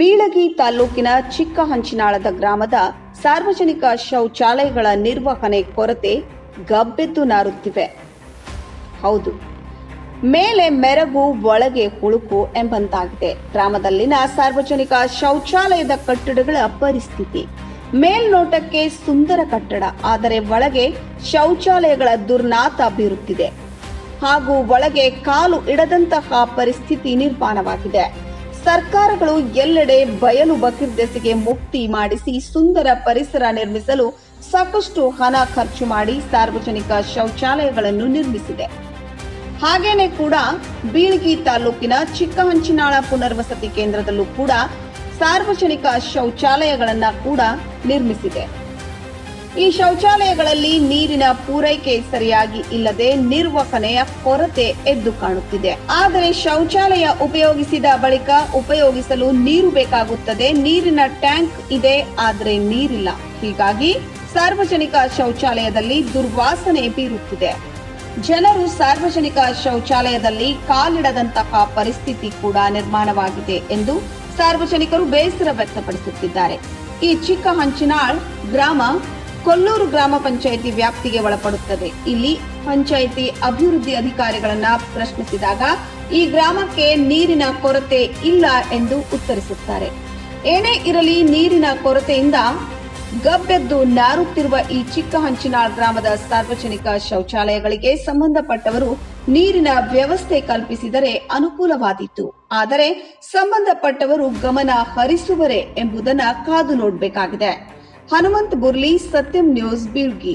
ಬೀಳಗಿ ತಾಲೂಕಿನ ಚಿಕ್ಕ ಹಂಚಿನಾಳದ ಗ್ರಾಮದ ಸಾರ್ವಜನಿಕ ಶೌಚಾಲಯಗಳ ನಿರ್ವಹಣೆ ಕೊರತೆ ಗಬ್ಬೆದ್ದು ನಾರುತ್ತಿವೆ. ಹೌದು, ಮೇಲೆ ಮೆರಗು, ಒಳಗೆ ಹುಳುಕು ಎಂಬಂತಾಗಿದೆ. ಗ್ರಾಮದಲ್ಲಿನ ಸಾರ್ವಜನಿಕ ಶೌಚಾಲಯದ ಕಟ್ಟಡಗಳ ಪರಿಸ್ಥಿತಿ. ಮೇಲ್ನೋಟಕ್ಕೆ ಸುಂದರ ಕಟ್ಟಡ, ಆದರೆ ಒಳಗೆ ಶೌಚಾಲಯಗಳ ದುರ್ನಾತ ಬೀರುತ್ತಿದೆ. ಹಾಗೂ ಒಳಗೆ ಕಾಲು ಇಡದಂತಹ ಪರಿಸ್ಥಿತಿ ನಿರ್ಮಾಣವಾಗಿದೆ. ಸರ್ಕಾರಗಳು ಎಲ್ಲೆಡೆ ಬಯಲು ಬಕಿರ್ದೆಸೆಗೆ ಮುಕ್ತಿ ಮಾಡಿಸಿ ಸುಂದರ ಪರಿಸರ ನಿರ್ಮಿಸಲು ಸಾಕಷ್ಟು ಹಣ ಖರ್ಚು ಮಾಡಿ ಸಾರ್ವಜನಿಕ ಶೌಚಾಲಯಗಳನ್ನು ನಿರ್ಮಿಸಿದೆ. ಹಾಗೇನೆ ಕೂಡ ಬೀಳ್ಗಿ ತಾಲೂಕಿನ ಚಿಕ್ಕಹಂಚಿನಾಳ ಪುನರ್ವಸತಿ ಕೇಂದ್ರದಲ್ಲೂ ಕೂಡ ಸಾರ್ವಜನಿಕ ಶೌಚಾಲಯಗಳನ್ನ ಕೂಡ ನಿರ್ಮಿಸಿದೆ. ಈ ಶೌಚಾಲಯಗಳಲ್ಲಿ ನೀರಿನ ಪೂರೈಕೆ ಸರಿಯಾಗಿ ಇಲ್ಲದೆ ನಿರ್ವಹಣೆಯ ಕೊರತೆ ಎದ್ದು ಕಾಣುತ್ತಿದೆ. ಆದರೆ ಶೌಚಾಲಯ ಉಪಯೋಗಿಸಿದ ಬಳಿಕ ಉಪಯೋಗಿಸಲು ನೀರು ಬೇಕಾಗುತ್ತದೆ. ನೀರಿನ ಟ್ಯಾಂಕ್ ಇದೆ, ಆದರೆ ನೀರಿಲ್ಲ. ಹೀಗಾಗಿ ಸಾರ್ವಜನಿಕ ಶೌಚಾಲಯದಲ್ಲಿ ದುರ್ವಾಸನೆ ಬೀರುತ್ತಿದೆ. ಜನರು ಸಾರ್ವಜನಿಕ ಶೌಚಾಲಯದಲ್ಲಿ ಕಾಲಿಡದಂತಹ ಪರಿಸ್ಥಿತಿ ಕೂಡ ನಿರ್ಮಾಣವಾಗಿದೆ ಎಂದು ಸಾರ್ವಜನಿಕರು ಬೇಸರ ವ್ಯಕ್ತಪಡಿಸುತ್ತಿದ್ದಾರೆ. ಈ ಚಿಕ್ಕ ಹಂಚಿನಾಳ್, ಗ್ರಾಮ ಕೊಲ್ಲೂರು ಗ್ರಾಮ ಪಂಚಾಯಿತಿ ವ್ಯಾಪ್ತಿಗೆ ಒಳಪಡುತ್ತದೆ. ಇಲ್ಲಿ ಪಂಚಾಯಿತಿ ಅಭಿವೃದ್ಧಿ ಅಧಿಕಾರಿಗಳನ್ನ ಪ್ರಶ್ನಿಸಿದಾಗ, ಈ ಗ್ರಾಮಕ್ಕೆ ನೀರಿನ ಕೊರತೆ ಇಲ್ಲ ಎಂದು ಉತ್ತರಿಸುತ್ತಾರೆ. ಏನೇ ಇರಲಿ ನೀರಿನ ಕೊರತೆಯಿಂದ ಗಬ್ಬೆದ್ದು ನಾರುತ್ತಿರುವ ಈ ಚಿಕ್ಕ ಹಂಚಿನಾಳ್ ಗ್ರಾಮದ ಸಾರ್ವಜನಿಕ ಶೌಚಾಲಯಗಳಿಗೆ ಸಂಬಂಧಪಟ್ಟವರು ನೀರಿನ ವ್ಯವಸ್ಥೆ ಕಲ್ಪಿಸಿದರೆ ಅನುಕೂಲವಾದೀತು. ಆದರೆ ಸಂಬಂಧಪಟ್ಟವರು ಗಮನ ಹರಿಸುವರೇ ಎಂಬುದನ್ನ ಕಾದು ನೋಡಬೇಕಾಗಿದೆ. ಹನುಮಂತ್ ಬುರ್ಲಿ ಸತ್ಯಂ ನ್ಯೂಸ್ ಬೀಳ್ಗಿ.